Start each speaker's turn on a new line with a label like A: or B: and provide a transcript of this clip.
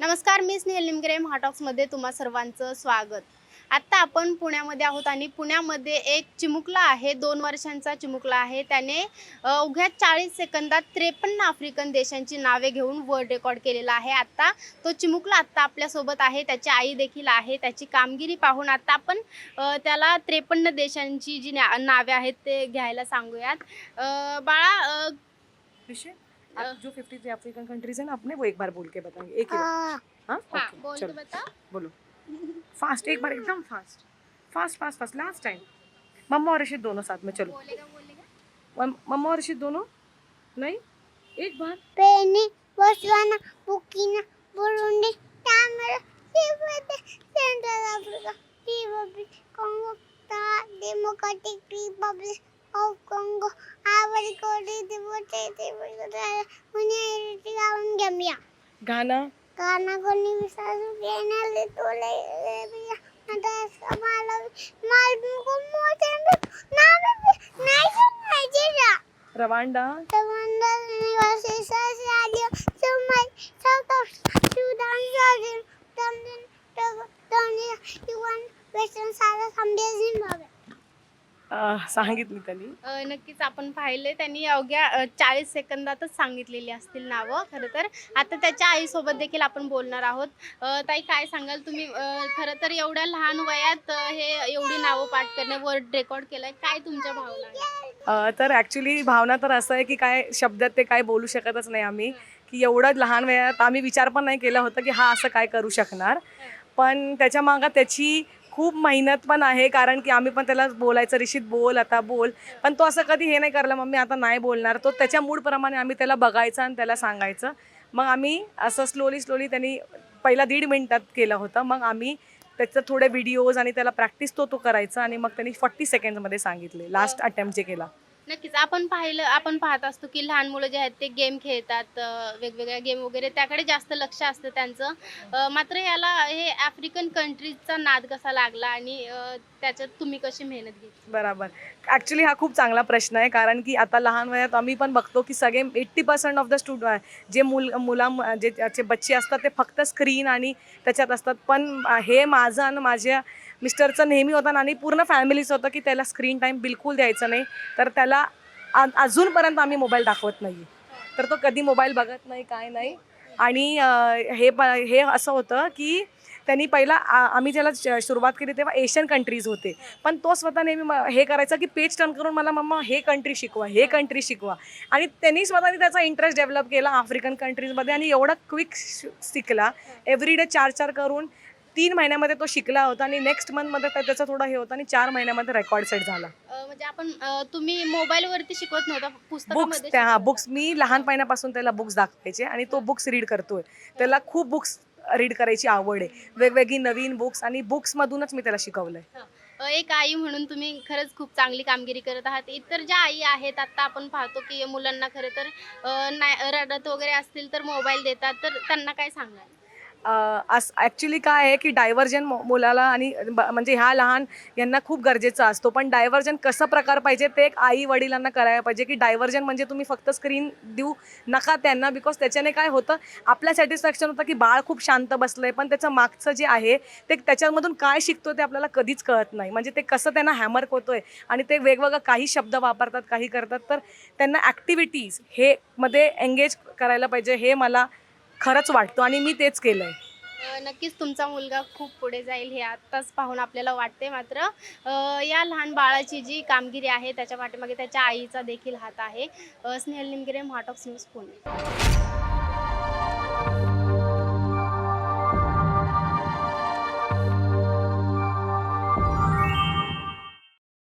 A: नमस्कार मी स्नेहल निमगरे महाटॉक्समध्ये तुम्हा सर्वांचं स्वागत. आत्ता आपण पुण्यामध्ये आहोत आणि पुण्यामध्ये एक चिमुकला आहे दोन वर्षांचा चिमुकला आहे. त्याने अवघ्या चाळीस सेकंदात त्रेपन्न आफ्रिकन देशांची नावे घेऊन वर्ल्ड रेकॉर्ड केलेला आहे. आत्ता तो चिमुकला आत्ता आपल्यासोबत आहे त्याची आई देखील आहे त्याची कामगिरी पाहून आत्ता आपण त्याला त्रेपन्न देशांची जी नावे आहेत ते घ्यायला सांगूयात. बाळा
B: विषय आप जो फिफ्टी अफ्रीकन कंट्रीज है ना अपने वो एक बार बोल के बताएंगे। एक ही बार। हाँ। ओके
A: बोल
B: चलो। फास्ट एक बार एकदम fast fast fast fast last time mamma और रशीद दोनों साथ में चलो।
A: बोलेगा बोलेगा।
B: मम- मम्मा और रशीद दोनों? नहीं? एक बार।
C: Benin, Botswana, Burkina, Burundi, Cameroon, Zimbabwe, Central Africa, Republic, Congo, the Democratic Congo, Ivory Coast.
B: Rwanda
C: Jordan, Tanzania, Togo, Tanzania, Uganda, Western
B: सांगितली त्यांनी.
A: अ, नक्कीच आपण पाहिले त्यांनी अवघ्या चाळीस सेकंदातच सांगितलेली असतील नावं खरं तर. आता त्याच्या आईसोबत देखील आपण बोलणार आहोत. अ, ताई काय सांगाल तुम्ही? अ, खरं तर एवढ्या लहान वयात अ, हे एवढी नावं पाठ करणे वर्ल्ड रेकॉर्ड केलंय. काय तुमच्या भावना आहेत?
B: तर ॲक्च्युली भावना तर असं आहे की काय शब्दात ते काय बोलू शकतच नाही आम्ही. की एवढं लहान वयात आम्ही विचार पण नाही केला होता की हा असं काय करू शकणार. पण त्याच्या मागं त्याची खूप मेहनत पण आहे कारण की आम्ही पण त्याला बोलायचं रिशीत बोल आता बोल. पण तो असं कधी हे नाही करला मम्मी आता नाही बोलणार. तो त्याच्या मूडप्रमाणे आम्ही त्याला बघायचं आणि त्याला सांगायचं. मग आम्ही असं स्लोली स्लोली त्यांनी पहिला दीड मिनिटात केलं होतं. मग आम्ही त्याचं थोडे व्हिडिओज आणि त्याला प्रॅक्टिस तो तो करायचा आणि मग त्यांनी फॉर्टी सेकंडमध्ये सांगितले लास्ट अटेम्प्ट जे केला.
A: नक्कीच. आपण पाहिलं आपण पाहत असतो की लहान मुलं जे आहेत ते गेम खेळतात अ, वेगवेगळ्या गेम वगैरे. त्याकडे जास्त लक्ष असतं त्यांचं. अ, मात्र याला हे आफ्रिकन कंट्रीजचा नाद कसा लागला आणि अ, त्याच्यात तुम्ही कशी मेहनत घेतली?
B: बरोबर. ॲक्च्युली हा खूप चांगला प्रश्न आहे कारण की आता लहान वयात आम्ही पण बघतो की सगळे एट्टी पर्सेंट ऑफ द स्टुड जे मुल मुला जे जे बच्चे असतात ते फक्त स्क्रीन आणि त्याच्यात असतात. पण हे माझं आणि माझ्या मिस्टरचं नेहमी होतं आणि पूर्ण फॅमिलीचं होतं की त्याला स्क्रीन टाईम बिलकुल द्यायचं नाही. तर त्याला आ- अजूनपर्यंत आम्ही मोबाईल दाखवत नाही तर तो कधी मोबाईल बघत नाही काय नाही. आणि हे प हे असं होतं की त्यांनी पहिला आ- आम्ही ज्याला सुरुवात केली तेव्हा एशियन कंट्रीज होते. पण तो स्वतः नेहमी म- हे करायचा की पेज टर्न करून मला मम्मा हे कंट्री शिकवा हे कंट्री शिकवा. आणि त्यांनी स्वतःने त्याचा इंटरेस्ट डेव्हलप केला आफ्रिकन कंट्रीजमध्ये आणि एवढा क्विक शिकला. एव्हरी डे चार चार करून तीन महिन्यामध्ये तो शिकला होता आणि नेक्स्ट मंथमध्ये त्या- त्याचा थोडा हे होता आणि चार महिन्यामध्ये रेकॉर्ड सेट झाला.
A: अ, म्हणजे आपण अ, तुम्ही मोबाईल वरती शिकवत नव्हता
B: बुक्स
A: पुस्तकामध्ये
B: त्या हा बुक्स मी लहानपणापासून त्याला बुक्स दाखवायचे आणि तो बुक्स रीड करतोय. त्याला खूप बुक्स रीड करायची आवड आहे. वेगवेगळी नवीन बुक्स आणि बुक्समधूनच मी त्याला शिकवलंय.
A: अ, एक आई म्हणून तुम्ही खरंच खूप चांगली कामगिरी करत आहात. इतर ज्या आई आहेत आता आपण पाहतो की मुलांना खरं तर अ, नाही रडत वगैरे असतील तर मोबाईल देतात. तर त्यांना काय सांगाल?
B: ॲक्च्युली काय आहे की डायव्हर्जन मुलाला आणि ब- म्हणजे ह्या लहान यांना खूप गरजेचं असतो. पण डायव्हर्जन कसं प्रकार पाहिजे ते एक आई वडिलांना करायला पाहिजे की डायव्हर्जन म्हणजे तुम्ही फक्त स्क्रीन देऊ नका त्यांना बिकॉज त्याच्याने काय होतं आपल्या सॅटिस्फॅक्शन होतं की बाळ खूप शांत बसलंय. पण त्याचं मागचं जे आहे ते त्याच्यामधून काय शिकतो ते आपल्याला कधीच कळत नाही. म्हणजे ते कसं त्यांना हॅमर होतोय आणि ते वेगवेगळं काही शब्द वापरतात काही करतात. तर त्यांना ॲक्टिव्हिटीज हे मध्ये एंगेज करायला पाहिजे. हे मला खरंच वाटतो आणि मी तेच केलं आहे
A: अ, नक्कीच तुमचा मुलगा खूप पुढे जाईल हे आत्ताच पाहून आपल्याला वाटते मात्र अ, या लहान बाळाची जी कामगिरी आहे त्याच्या पाठीमागे त्याच्या आईचा देखील हात आहे. अ, स्नेहल निमगिरे महाटॉक्स न्यूज पुणे.